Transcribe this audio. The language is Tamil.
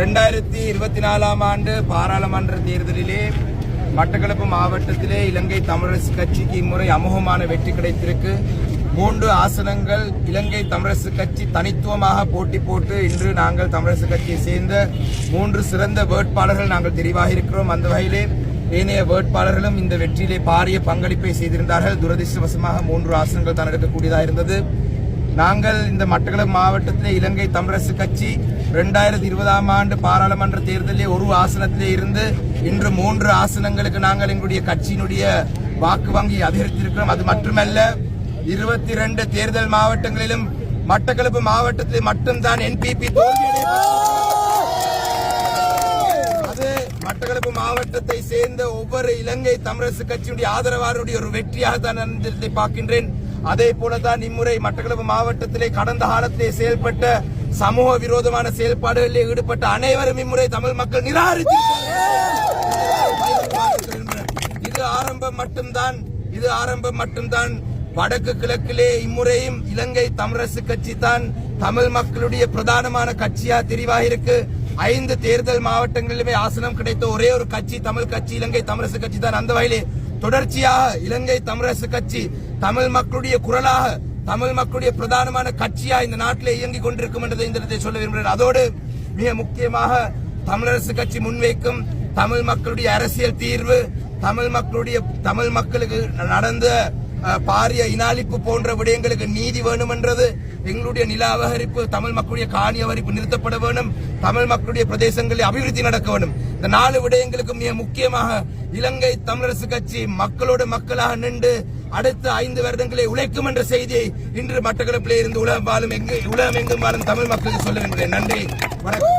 ரெண்டாயிரத்தி இருபத்தி நாலாம் ஆண்டு பாராளுமன்ற தேர்தலிலே மட்டக்களப்பு மாவட்டத்திலே இலங்கை தமிழரசு கட்சிக்கு இம்முறை அமோகமான வெற்றி கிடைத்திருக்கு. மூன்று ஆசனங்கள் இலங்கை தமிழரசு கட்சி தனித்துவமாக போட்டி போட்டு இன்று நாங்கள் தமிழரசு கட்சியை சேர்ந்த மூன்று சிறந்த வேட்பாளர்கள் நாங்கள் தெரிவாக இருக்கிறோம். அந்த வகையிலே ஏனைய வேட்பாளர்களும் இந்த வெற்றியிலே பாரிய பங்களிப்பை செய்திருந்தார்கள். துரதிருஷ்டவசமாக மூன்று ஆசனங்கள் தான் எடுக்கக்கூடியதாக இருந்தது. நாங்கள் இந்த மட்டக்களப்பு மாவட்டத்திலே இலங்கை தமிழரசு கட்சி ரெண்டாயிரத்தி இருபதாம் ஆண்டு பாராளுமன்ற தேர்தலிலே ஒரு ஆசனத்திலே இருந்து இன்று மூன்று ஆசனங்களுக்கு நாங்கள் எங்களுடைய கட்சியினுடைய வாக்கு வங்கி அதிகரித்திருக்கிறோம். அது மட்டுமல்ல இருபத்தி இரண்டு தேர்தல் மாவட்டங்களிலும் மட்டக்களப்பு மாவட்டத்தில் மட்டும்தான் என்பிபி அது மட்டக்களப்பு மாவட்டத்தை சேர்ந்த ஒவ்வொரு இலங்கை தமிழரசு கட்சியுடைய ஆதரவாளருடைய ஒரு வெற்றியாக தான் நான் பார்க்கின்றேன். அதே போலதான் இம்முறை மட்டக்களப்பு மாவட்டத்திலே கடந்த காலத்திலே செயல்பட்ட சமூக விரோதமான செயல்பாடுகளில் ஈடுபட்ட அனைவரும் இம்முறை தமிழ் மக்கள் நிராகரித்து இது ஆரம்பம் மட்டும்தான் இது ஆரம்பம் மட்டும்தான். வடக்கு கிழக்கிலே இம்முறையும் இலங்கை தமிழரசு கட்சி தான் தமிழ் மக்களுடைய பிரதானமான கட்சியா தெரிவாக இருக்கு ஐந்து தேர்தல் மாவட்டங்களிலுமே ஆசனம் கிடைத்த ஒரே ஒரு கட்சி தமிழ் கட்சி இலங்கை தமிழரசு கட்சி தான் அந்த வகையிலே தொடர்ச்சியாக இலங்கை தமிழரசு கட்சி தமிழ் மக்களுடைய குரலாக தமிழ் மக்களுடைய பிரதானமான கட்சியா இந்த நாட்டிலே இயங்கிக் கொண்டிருக்கும் என்றதை இந்த இடத்தை சொல்ல விரும்புகிறேன். அதோடு மிக முக்கியமாக தமிழரசு கட்சி முன்வைக்கும் தமிழ் மக்களுடைய அரசியல் தீர்வு தமிழ் மக்களுடைய தமிழ் மக்களுக்கு நடந்த பாரிய இனாளிப்பு போன்ற விடயங்களுக்கு நீதி வேணுமென்றது எங்களுடைய நில அபகரிப்பு தமிழ் மக்களுடைய காணி அபகரிப்பு நிறுத்தப்பட வேண்டும் தமிழ் மக்களுடைய பிரதேசங்களில் அபிவிருத்தி நடக்க வேண்டும். இந்த நாலு விடயங்களுக்கு மிக முக்கியமாக இலங்கை தமிழரசு கட்சி மக்களோடு மக்களாக நின்று அடுத்த ஐந்து வருடங்களை உழைக்கும் என்ற செய்தியை இன்று மட்டக்களப்பிலே இருந்து உலகம் வாழும் எங்கு உலகம் எங்கும் வாழும் தமிழ் மக்களுக்கு சொல்ல நன்றி. வணக்கம்.